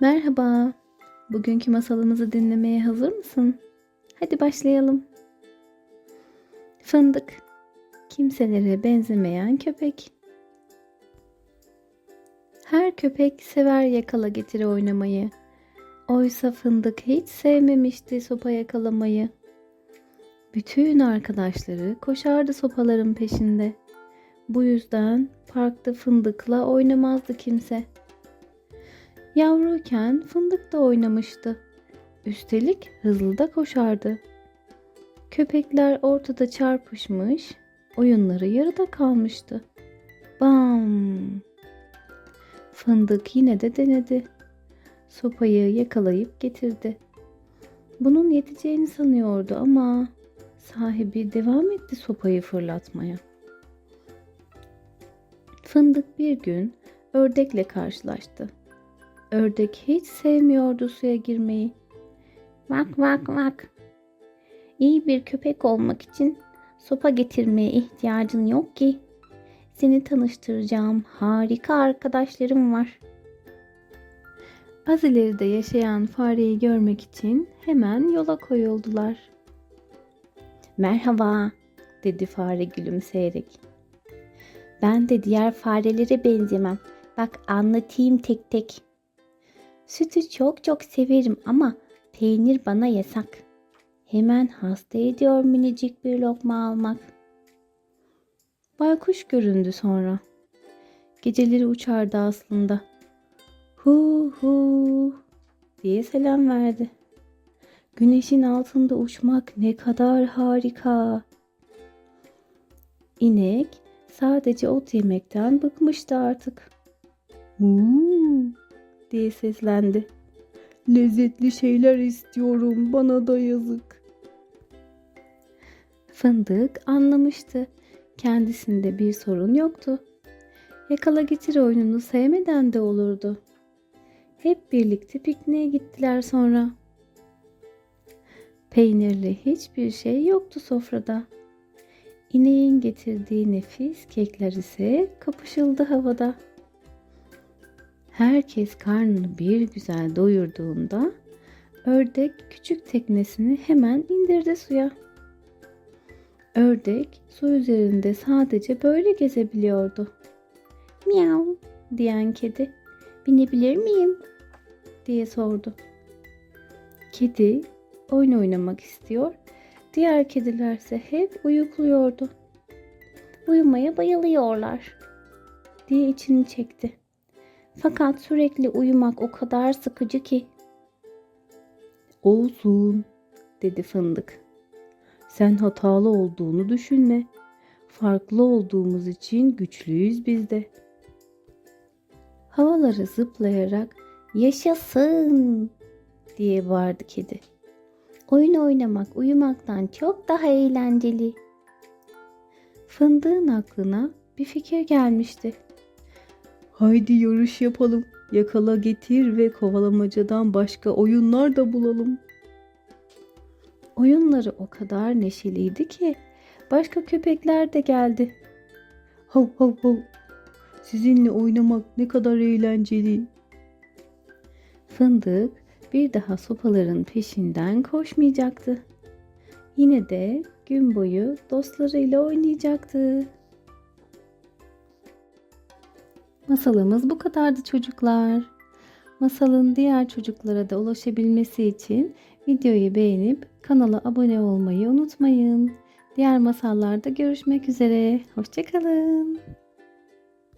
Merhaba. Bugünkü masalımızı dinlemeye hazır mısın? Hadi başlayalım. Fındık. Kimselere benzemeyen köpek. Her köpek sever yakala getiri oynamayı. Oysa fındık hiç sevmemişti sopa yakalamayı. Bütün arkadaşları koşardı sopaların peşinde. Bu yüzden parkta fındıkla oynamazdı kimse. Yavruyken fındık da oynamıştı. Üstelik hızlı da koşardı. Köpekler ortada çarpışmış, oyunları yarıda kalmıştı. Bam! Fındık yine de denedi. Sopayı yakalayıp getirdi. Bunun yeteceğini sanıyordu ama sahibi devam etti sopayı fırlatmaya. Fındık bir gün ördekle karşılaştı. Ördek hiç sevmiyordu suya girmeyi. Vak vak vak. İyi bir köpek olmak için sopa getirmeye ihtiyacın yok ki. Seni tanıştıracağım harika arkadaşlarım var. Az ileride yaşayan fareyi görmek için hemen yola koyuldular. Merhaba, dedi fare gülümseyerek. Ben de diğer farelere benzemem. Bak anlatayım tek tek. Sütü çok çok severim ama peynir bana yasak. Hemen hasta ediyor minicik bir lokma almak. Baykuş göründü sonra. Geceleri uçardı aslında. Hu hu diye selam verdi. Güneşin altında uçmak ne kadar harika. İnek sadece ot yemekten bıkmıştı artık. Muu diye seslendi. Lezzetli şeyler istiyorum, bana da yazık. Fındık anlamıştı. Kendisinde bir sorun yoktu. Yakala getir oyununu sevmeden de olurdu. Hep birlikte pikniğe gittiler sonra. Peynirli hiçbir şey yoktu sofrada. İneğin getirdiği nefis kekler ise kapışıldı havada. Herkes karnını bir güzel doyurduğunda ördek küçük teknesini hemen indirdi suya. Ördek su üzerinde sadece böyle gezebiliyordu. Miyav diyen kedi binebilir miyim diye sordu. Kedi oyun oynamak istiyor, diğer kedilerse hep uyukluyordu. Uyumaya bayılıyorlar diye içini çekti. Fakat sürekli uyumak o kadar sıkıcı ki. Olsun, dedi fındık. Sen hatalı olduğunu düşünme. Farklı olduğumuz için güçlüyüz biz de. Havaları zıplayarak yaşasın diye bağırdı kedi. Oyun oynamak uyumaktan çok daha eğlenceli. Fındığın aklına bir fikir gelmişti. Haydi yarış yapalım. Yakala getir ve kovalamacadan başka oyunlar da bulalım. Oyunları o kadar neşeliydi ki başka köpekler de geldi. Hav hav hav. Sizinle oynamak ne kadar eğlenceli. Fındık bir daha sopaların peşinden koşmayacaktı. Yine de gün boyu dostlarıyla oynayacaktı. Masalımız bu kadardı çocuklar. Masalın diğer çocuklara da ulaşabilmesi için videoyu beğenip kanala abone olmayı unutmayın. Diğer masallarda görüşmek üzere. Hoşçakalın.